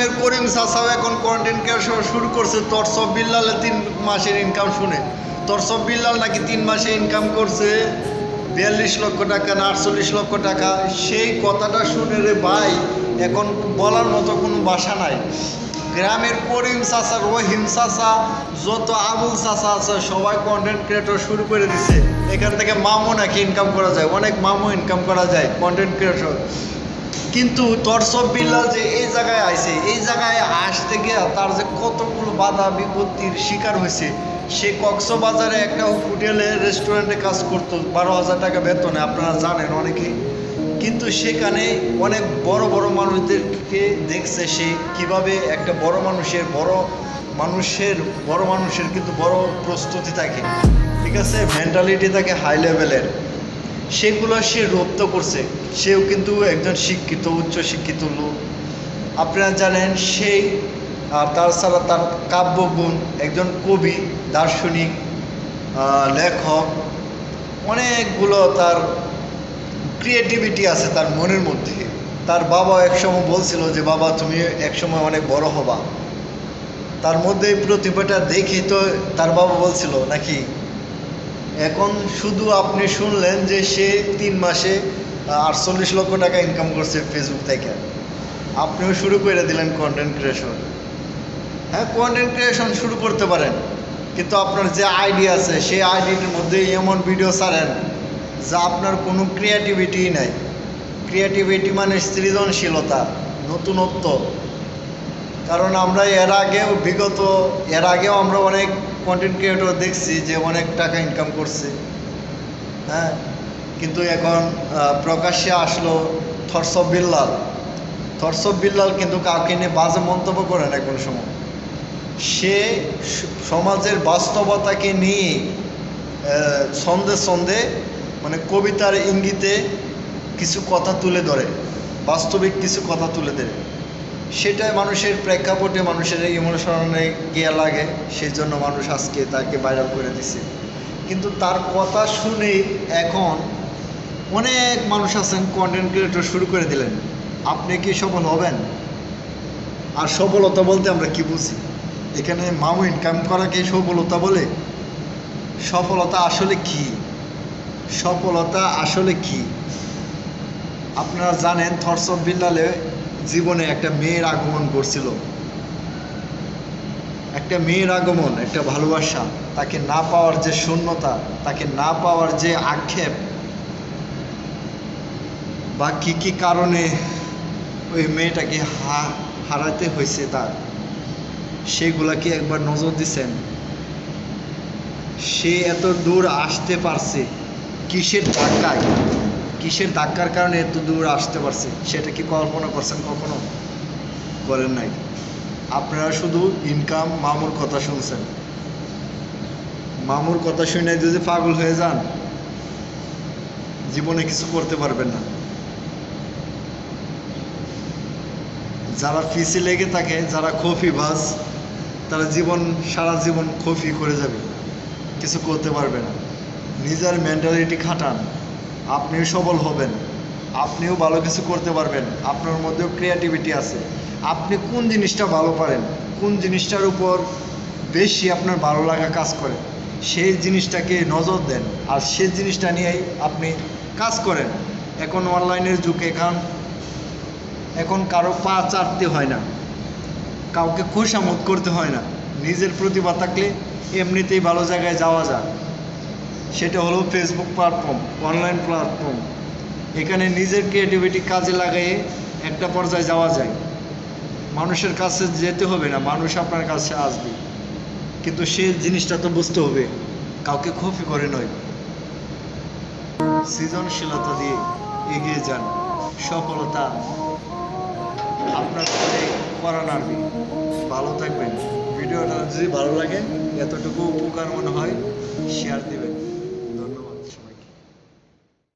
গ্রামের করিম চাচাও এখন content creation শুরু করছে। তরসব বিল্লালে তিন মাসের ইনকাম শুনে। তরসব বিল্লাল নাকি তিন মাসে ইনকাম করছে। বিয়াল্লিশ লক্ষ টাকা না আটচল্লিশ লক্ষ টাকা। সেই কথাটা শুনে রে ভাই, এখন বলার মতো কোনো বাসা নাই। গ্রামের করিম চাচা রহিম চাচা যত আবুল চাচা আছে, সবাই কন্টেন্ট ক্রিয়েটর শুরু করে দিছে। এখান থেকে মামু নাকি ইনকাম করা যায়? অনেক মামু ইনকাম করা যায় কন্টেন্ট ক্রিয়েটর কিন্তু তরসব বিল্লাল যে এই জায়গায় আইছে, এই জায়গায় আসতে গিয়ে তার যে কতগুলো বাধা বিপত্তির শিকার হয়েছে, সে কক্সবাজারে একটা হোটেলে রেস্টুরেন্টে কাজ করতো, বারো হাজার টাকা বেতনে, আপনারা জানেন অনেকেই কিন্তু সেখানে অনেক বড় বড় মানুষদেরকে দেখছে সে কীভাবে একটা বড় মানুষের বড় মানুষের বড় মানুষের কিন্তু বড় প্রস্তুতি থাকে। ঠিক আছে? মেন্টালিটি থাকে হাই লেভেলের সেগুলো সে রপ্ত করছে। সেও কিন্তু একজন শিক্ষিত, উচ্চ শিক্ষিত লোক। আপনারা জানেন, সেই আর তার কাব্যগুণ, একজন কবি, দার্শনিক লেখক, অনেকগুলো তার ক্রিয়েটিভিটি আছে তার মনের মধ্যে। তার বাবা একসময় বলছিল যে, বাবা, তুমি একসময় অনেক বড় হবা। তার মধ্যে এই প্রতিভাটা দেখি তো তার বাবা বলছিল, নাকি এখন শুধু আপনি শুনলেন যে সে তিন মাসে আটচল্লিশ লক্ষ টাকা ইনকাম করছে ফেসবুক থেকে। আপনিও শুরু করে দিলেন কন্টেন্ট ক্রিয়েশন হ্যাঁ কন্টেন্ট ক্রিয়েশন শুরু করতে পারেন। কিন্তু আপনার যে আইডি আছে, সেই আইডির মধ্যে এমন ভিডিও ছাড়েন যা আপনার কোনো ক্রিয়েটিভিটি নাই। ক্রিয়েটিভিটি মানে সৃজনশীলতা, নতুনত্ব। কারণ আমরা এর আগেও, বিগত এর আগেও আমরা অনেক কন্টেন্ট ক্রিয়েটর দেখছি যে অনেক টাকা ইনকাম করছে হ্যাঁ? কিন্তু এখন প্রকাশ্যে আসলো থরসব বিল্লাল থরসব বিল্লাল কিন্তু কাউকে নিয়ে বাজে মন্তব্য করে না কোনো সময়। সে সমাজের বাস্তবতাকে নিয়ে ছন্দে ছন্দে মানে কবিতার ইঙ্গিতে কিছু কথা তুলে ধরে, বাস্তবিক কিছু কথা তুলে ধরে। সেটাই মানুষের প্রেক্ষাপটে মানুষের ইমোশনে গিয়ে লাগে সেই জন্য মানুষ আজকে তাকে ভাইরাল করে দিছে। কিন্তু তার কথা শুনে এখন অনেক মানুষ আছেন কন্টেন্ট ক্রিয়েটর শুরু করে দিলেন। আপনি কি সফল হবেন? আর সফলতা বলতে আমরা কি বুঝি? এখানে মামু ইনকাম করাকে সফলতা বলে? সফলতা আসলে কি? সফলতা আসলে কি? আপনারা জানেন থরসব বিল্লালে জীবনে একটা মেয়ের আগমন করছিল। একটা মেয়ের আগমন, একটা ভালোবাসা, তাকে না পাওয়ার যে শূন্যতা, তাকে না পাওয়ার যে আক্ষেপ, বা কি কি কারণে ওই মেয়েটাকে হারাতে হয়েছে তার, সেগুলাকে একবার নজর দিছেন। সে এত দূর আসতে পারছে কিসের ধাক্কায়? কিসের ধাক্কার কারণে এত দূর আসতে পারছে? সেটা কি কল্পনা করছেন কখনো? করেন নাই। আপনারা শুধু ইনকাম মামুর কথা শুনছেন। মামুর কথা শুনে যদি পাগল হয়ে যান, জীবনে কিছু করতে পারবেন না। যারা ফিসে লেগে থাকে, যারা খফি বাজ, তারা জীবন, সারা জীবন খফি করে যাবে। কিছু করতে পারবে না। নিজের মেন্টালিটি খাটান। আপনিও সবল হবেন, আপনিও ভালো কিছু করতে পারবেন, আপনার মধ্যেও ক্রিয়েটিভিটি আছে। আপনি কোন জিনিসটা ভালো পারেন, কোন জিনিসটার উপর বেশি আপনার ভালো লাগা কাজ করে, সেই জিনিসটাকে নজর দেন আর সেই জিনিসটা নিয়েই আপনি কাজ করেন। এখন অনলাইনের যুগে এখন এখন কারও পা চাটতে হয় না, কাউকে খোসামত করতে হয় না, নিজের প্রতিভা থাকলে এমনিতেই ভালো জায়গায় যাওয়া যায়। সেটা হলো ফেসবুক প্ল্যাটফর্ম অনলাইন প্ল্যাটফর্ম এখানে নিজের ক্রিয়েটিভিটি কাজে লাগিয়ে একটা পর্যায়ে যাওয়া যায়। মানুষের কাছে যেতে হবে না, মানুষ আপনার কাছে আসবে। কিন্তু সে জিনিসটা তো বুঝতে হবে, কাউকে খফি করে নয়। সৃজনশীলতা দিয়ে এগিয়ে যান, সফলতা আপনার করে করা নাড়বে। ভালো থাকবেন। ভিডিওটা যদি ভালো লাগে, এতটুকু উপকার মনে হয় শেয়ার দিবেন।